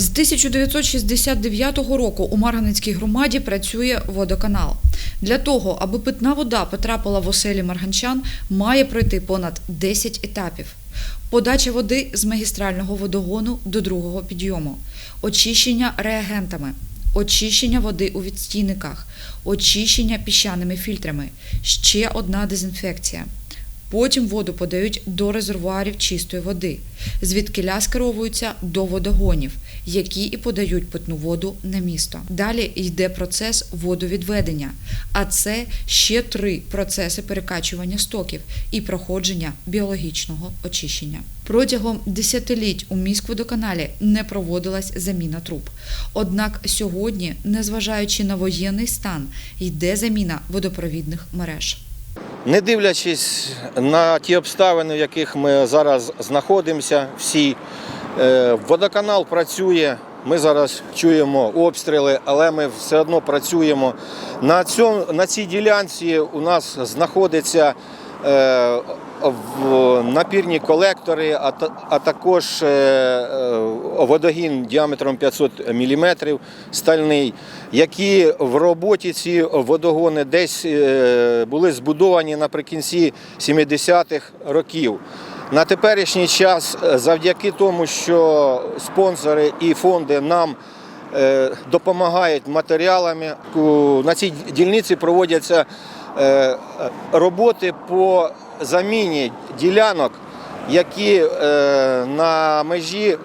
З 1969 року у Марганецькій громаді працює водоканал. Для того, аби питна вода потрапила в оселі марганчан, має пройти понад 10 етапів. Подача води з магістрального водогону до другого підйому, очищення реагентами, очищення води у відстійниках, очищення піщаними фільтрами, ще одна дезінфекція. Потім воду подають до резервуарів чистої води, звідкиля скеровуються до водогонів, які і подають питну воду на місто. Далі йде процес водовідведення, а це ще три процеси перекачування стоків і проходження біологічного очищення. Протягом десятиліть у міськводоканалі не проводилась заміна труб. Однак сьогодні, незважаючи на воєнний стан, йде заміна водопровідних мереж. Не дивлячись на ті обставини, в яких ми зараз знаходимося, всі е, водоканал працює. Ми зараз чуємо обстріли, але ми все одно працюємо. На, цьому, на цій ділянці у нас знаходяться е, напірні колектори, а, а також е, е, водогін діаметром 500 мм стальний, які в роботі ці водогони десь е, були збудовані наприкінці 70-х років. На теперішній час, е, завдяки тому, що спонсори і фонди нам е, допомагають матеріалами, на цій дільниці проводяться е, роботи по заміні ділянок, які на межі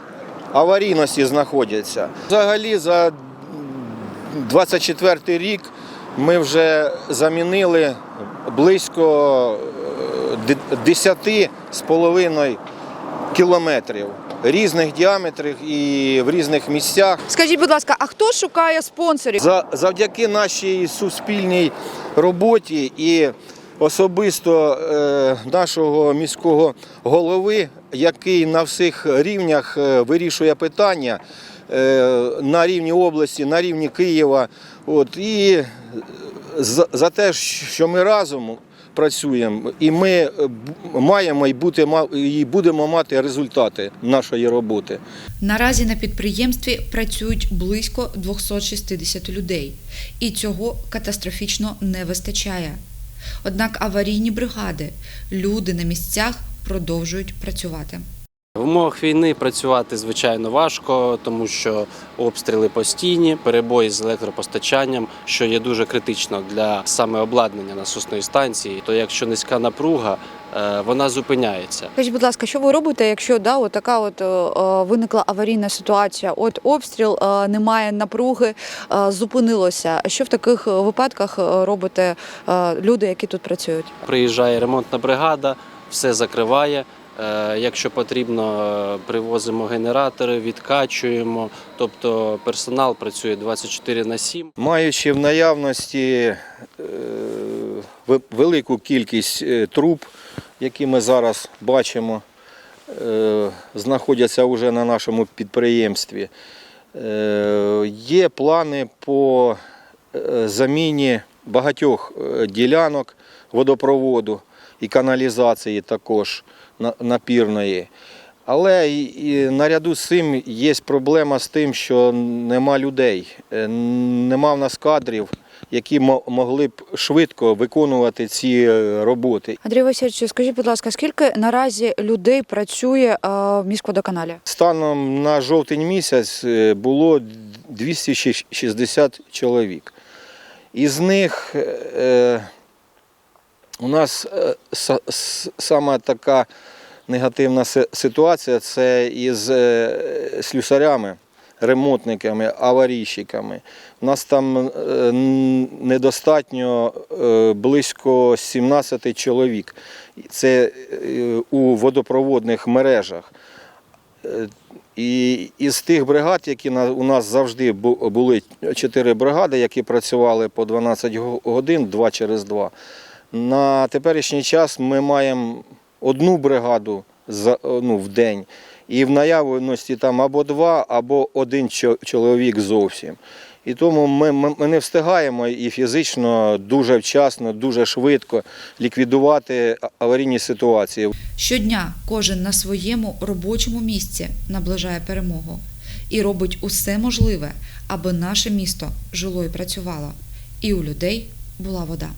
аварійності знаходяться. Взагалі за 24 рік ми вже замінили близько 10 з половиною кілометрів різних діаметрів і в різних місцях. Скажіть, будь ласка, а хто шукає спонсорів? За, завдяки нашій суспільній роботі і особисто е, нашого міського голови, який на всіх рівнях е, вирішує питання е, на рівні області, на рівні Києва. От, і за, за те, що ми разом працюємо, і ми е, маємо і, бути, і будемо мати результати нашої роботи. Наразі на підприємстві працюють близько 260 людей, і цього катастрофічно не вистачає. Однак аварійні бригади, люди на місцях продовжують працювати. В умовах війни працювати звичайно важко, тому що обстріли постійні, перебої з електропостачанням, що є дуже критично для саме обладнання насосної станції. То якщо низька напруга, е, вона зупиняється. Скажіть, будь ласка, що ви робите, якщо да, от така от е, е, виникла аварійна ситуація? От обстріл, немає напруги, зупинилося. Що в таких випадках робите люди, які тут працюють? Приїжджає ремонтна бригада, все закриває. Е, Якщо потрібно, е, привозимо генератори, відкачуємо. Тобто персонал працює 24 на 7. Маючи в наявності е, велику кількість труб, які ми зараз бачимо, знаходяться вже на нашому підприємстві. Є плани по заміні багатьох ділянок водопроводу і каналізації також напірної. Але і, наряду з цим є проблема з тим, що нема людей, е, нема в нас кадрів, які могли б швидко виконувати ці е, роботи. Андрій Васильович, скажіть, будь ласка, скільки наразі людей працює е, в міськводоканалі? Станом на жовтень місяць було 260 чоловік. Із них у нас е, сама така негативна ситуація це із е, слюсарями, ремонтниками, аварійщиками. У нас там е, недостатньо близько 17 чоловік. Це у водопроводних мережах. І із тих бригад, які у нас завжди були чотири бригади, які працювали по 12 годин, два через два. На теперішній час ми маємо одну бригаду за, ну, в день. І в наявності там або два, або один чоловік зовсім. І тому ми, ми не встигаємо і фізично дуже вчасно, дуже швидко ліквідувати аварійні ситуації. Щодня кожен на своєму робочому місці наближає перемогу. і робить усе можливе, аби наше місто жило і працювало, і у людей була вода.